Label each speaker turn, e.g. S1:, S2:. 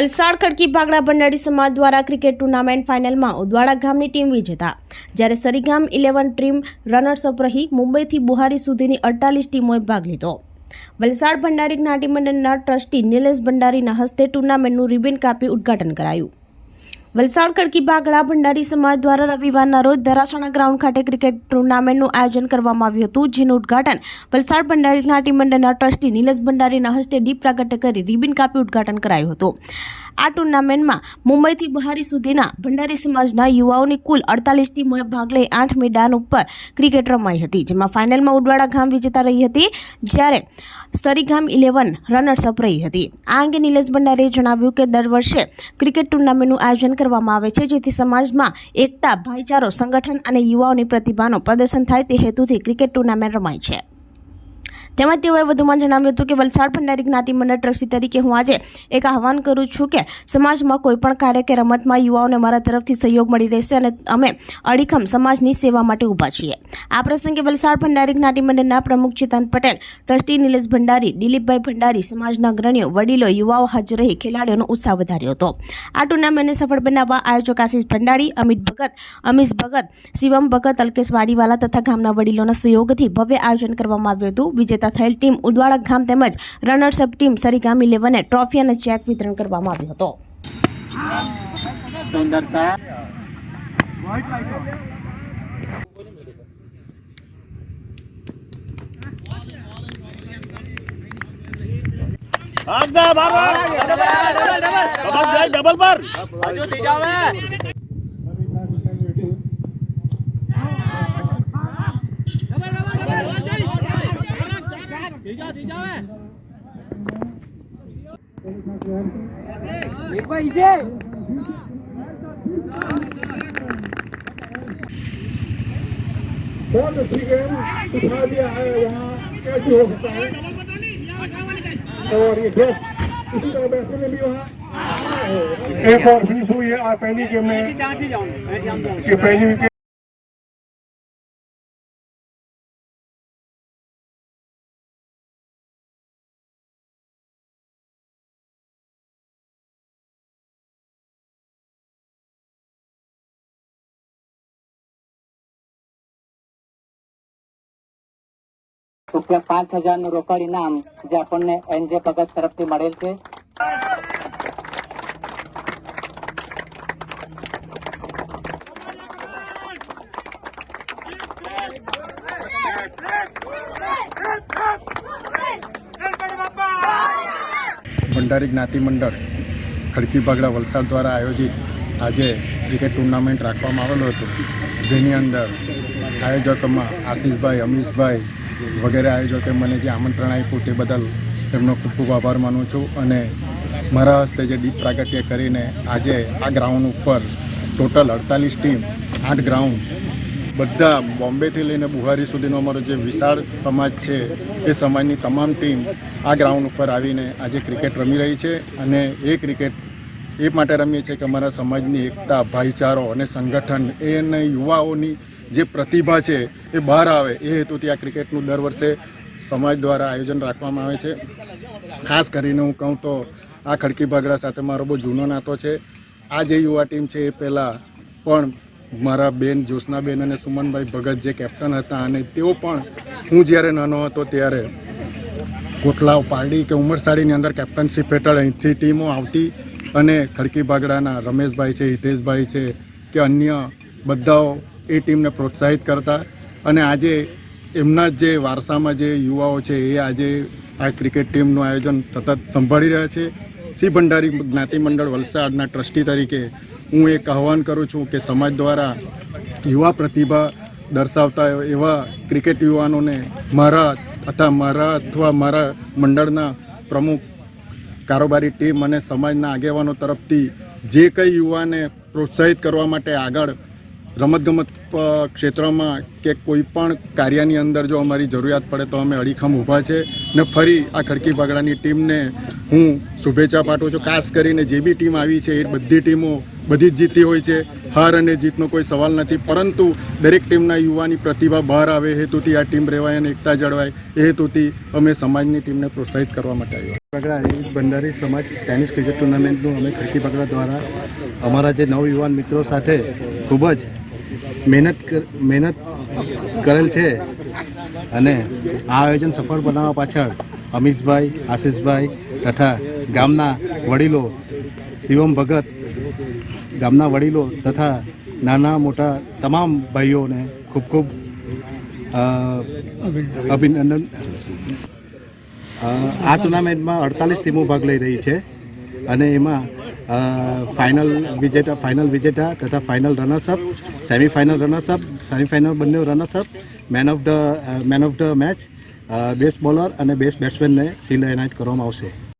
S1: વલસાડ ખડકી ભાગડા ભંડારી સમાજ દ્વારા ક્રિકેટ ટુર્નામેન્ટ ફાઇનલમાં ઉદવાડા ગામની ટીમ વિજેતા. જ્યારે સરીગામ ઇલેવન ટીમ રનર્સઅપ રહી મુંબઈથી બુહારી સુધીની અડતાલીસ ટીમોએ ભાગ લીધો. વલસાડ ભંડારી જ્ઞાતિમંડળના ટ્રસ્ટી નિલેશ ભંડારીના હસ્તે ટુર્નામેન્ટનું રિબિન કાપી ઉદ્ઘાટન કરાયું. વલસાડ કડકી બાગડા ભંડારી સમાજ દ્વારા રવિવારના રોજ ધરાસણા ગ્રાઉન્ડ ખાતે ક્રિકેટ ટુર્નામેન્ટનું આયોજન કરવામાં આવ્યું હતું, જેનું ઉદ્ઘાટન વલસાડ ભંડારી જ્ઞાતિ મંડળના ટ્રસ્ટી નિલેશ ભંડારીના હસ્તે દીપ પ્રાગટ્ય કરી રિબિન કાપી ઉદઘાટન કરાયું હતું. આ ટુર્નામેન્ટમાં મુંબઈથી બહારી સુધીના ભંડારી સમાજના યુવાઓની કુલ અડતાલીસ ટીમોએ ભાગ લઈ આઠ મેદાન ઉપર ક્રિકેટ રમાઈ હતી, જેમાં ફાઇનલમાં ઉડવાડા ગામ વિજેતા રહી હતી, જ્યારે સરીગામ ઇલેવન રનર્સઅપ રહી હતી. આ અંગે નિલેશ ભંડારીએ જણાવ્યું કે દર વર્ષે ક્રિકેટ ટુર્નામેન્ટનું આયોજન કરવામાં આવે છે, જેથી સમાજમાં એકતા, ભાઈચારો, સંગઠન અને યુવાઓની પ્રતિભાનું પ્રદર્શન થાય તે હેતુથી ક્રિકેટ ટુર્નામેન્ટ રમાય છે. તેમજ તેઓએ વધુમાં જણાવ્યું હતું કે વલસાડ ભંડારી જ્ઞાતિ મંડળ ટ્રસ્ટી તરીકે હું આજે એક આહવાન કરું છું કે સમાજમાં કોઈપણ કાર્ય કે રમતમાં યુવાઓને મારા તરફથી સહયોગ મળી રહેશે અને અમે અડીખમ સમાજની સેવા માટે ઊભા છીએ. આ પ્રસંગે વલસાડ ભંડારી જ્ઞાતિ મંડળના પ્રમુખ ચેતન પટેલ, ટ્રસ્ટી નિલેશ ભંડારી, દિલીપભાઈ ભંડારી, સમાજના અગ્રણીઓ, વડીલો, યુવાઓ હાજર રહી ખેલાડીઓનો ઉત્સાહ વધાર્યો હતો. આ ટુર્નામેન્ટને સફળ બનાવવા આયોજક આશીષ ભંડારી, અમિત ભગત, અમીશ ભગત, શિવમ ભગત, અલ્કેશ વાડીવાલા તથા ગામના વડીલોના સહયોગથી ભવ્ય આયોજન કરવામાં આવ્યું હતું. વિજેતા થયેલ ટીમ ઉદવાડા ગામ તેમજ રનર્સઅપ ટીમ સરીગામ ઇલેવને ટ્રોફી અને ચેક વિતરણ કરવામાં આવ્યો હતો.
S2: ડબલ પર.
S3: बहुत अच्छी गेम उठा दिया है वहाँ कैसे हो सकता है और ये गेम इसी तरह बैठने में भी वहाँ एक और फिनिश हुई है आज पहली गेम में ये पहली विकेट
S4: રૂપિયા પાંચ હજારનું રોકડ ઇનામ જે આપણને એનજે ભગત તરફથી મળેલ છે.
S5: ભંડારી જ્ઞાતિ મંડળ ખડકી બાગડા વલસાડ દ્વારા આયોજિત આજે ક્રિકેટ ટુર્નામેન્ટ રાખવામાં આવેલું હતું. જેની અંદર આયોજકોમાં આશીષભાઈ, અમીશભાઈ વગેરે આયોજકોએ મને જે આમંત્રણ આપ્યું તે બદલ તેમનો ખૂબ ખૂબ આભાર માનું છું અને મારા હસ્તે જે દીપ પ્રાગટ્ય કરીને આજે આ ગ્રાઉન્ડ ઉપર ટોટલ અડતાલીસ ટીમ, આઠ ગ્રાઉન્ડ, બધા બોમ્બેથી લઈને બુહારી સુધીનો અમારો જે વિશાળ સમાજ છે એ સમાજની તમામ ટીમ આ ગ્રાઉન્ડ ઉપર આવીને આજે ક્રિકેટ રમી રહી છે અને એ ક્રિકેટ એ માટે રમીએ છીએ કે અમારા સમાજની એકતા, ભાઈચારો અને સંગઠન એ અને યુવાઓની જે પ્રતિભા છે એ બહાર આવે, એ હેતુથી આ ક્રિકેટનું દર વર્ષે સમાજ દ્વારા આયોજન રાખવામાં આવે છે. ખાસ કરીને હું કહું તો આ ખડકી ભાગડા સાથે મારો બહુ જૂનો નાતો છે. આ જે યુવા ટીમ છે એ પહેલાં પણ મારા બેન, જ્યોત્સનાબેન અને સુમનભાઈ ભગત જે કેપ્ટન હતા અને તેઓ પણ હું જ્યારે નાનો હતો ત્યારે કોટલાવ પારડી કે ઉમરસાડીની અંદર કેપ્ટનશીપ હેઠળ અહીંથી ટીમો આવતી અને ખડકી ભાગડાના રમેશભાઈ છે, હિતેશભાઈ છે કે અન્ય બધાઓ એ ટીમને પ્રોત્સાહિત કરતા અને આજે એમના જ વારસામાં જે યુવાઓ છે એ આજે આ ક્રિકેટ ટીમનું આયોજન સતત સંભાળી રહ્યા છે. શ્રી ભંડારી જ્ઞાતિ મંડળ વલસાડના ટ્રસ્ટી તરીકે હું એક આહવાન કરું છું કે સમાજ દ્વારા યુવા પ્રતિભા દર્શાવતા એવા ક્રિકેટ યુવાનોને મારા અથવા મારા અથવા મારા મંડળના પ્રમુખ કારોબારી ટીમ અને સમાજના આગેવાનો તરફથી જે કંઈ યુવાને પ્રોત્સાહિત કરવા માટે આગળ રમતગમત ક્ષેત્રમાં કે કોઈ પણ કાર્યની અંદર જો અમારી જરૂરિયાત પડે તો અમે અડીખમ ઊભા છે ને ફરી આ ખડકી પગડાની ટીમને હું શુભેચ્છા પાઠવું છું. ખાસ કરીને જે બી ટીમ આવી છે એ બધી ટીમો બધી જ જીતી હોય છે. હાર અને જીતનો કોઈ સવાલ નથી. પરંતુ દરેક ટીમના યુવાની પ્રતિભા બહાર આવે હેતુથી આ ટીમ રહેવાય અને એકતા જળવાય. એ હેતુથી અમે સમાજની ટીમને પ્રોત્સાહિત કરવા માટે આવ્યા.
S6: બગડા ભંડારી સમાજ ટેનિસ ક્રિકેટ ટુર્નામેન્ટનું અમે ખડકી બગડા દ્વારા અમારા જે નવયુવાન મિત્રો સાથે ખૂબ જ મહેનત મહેનત કરેલ છે. અને આ આયોજન સફળ બનાવવા પાછળ અમીશભાઈ આશીષભાઈ તથા ગામના વડીલો શિવમ ભગત ગામના વડીલો તથા નાના મોટા તમામ ભાઈઓને ખૂબ ખૂબ અભિનંદન. આ ટુર્નામેન્ટમાં અડતાલીસ ટીમો ભાગ લઈ રહી છે અને એમાં ફાઇનલ વિજેતા ફાઇનલ વિજેતા તથા final runners up, semifinal runners up, semifinal બંને runners up, man of the man of the match best bowler અને બેસ્ટ બેટ્સમેનને સીલ એનાયત કરવામાં આવશે.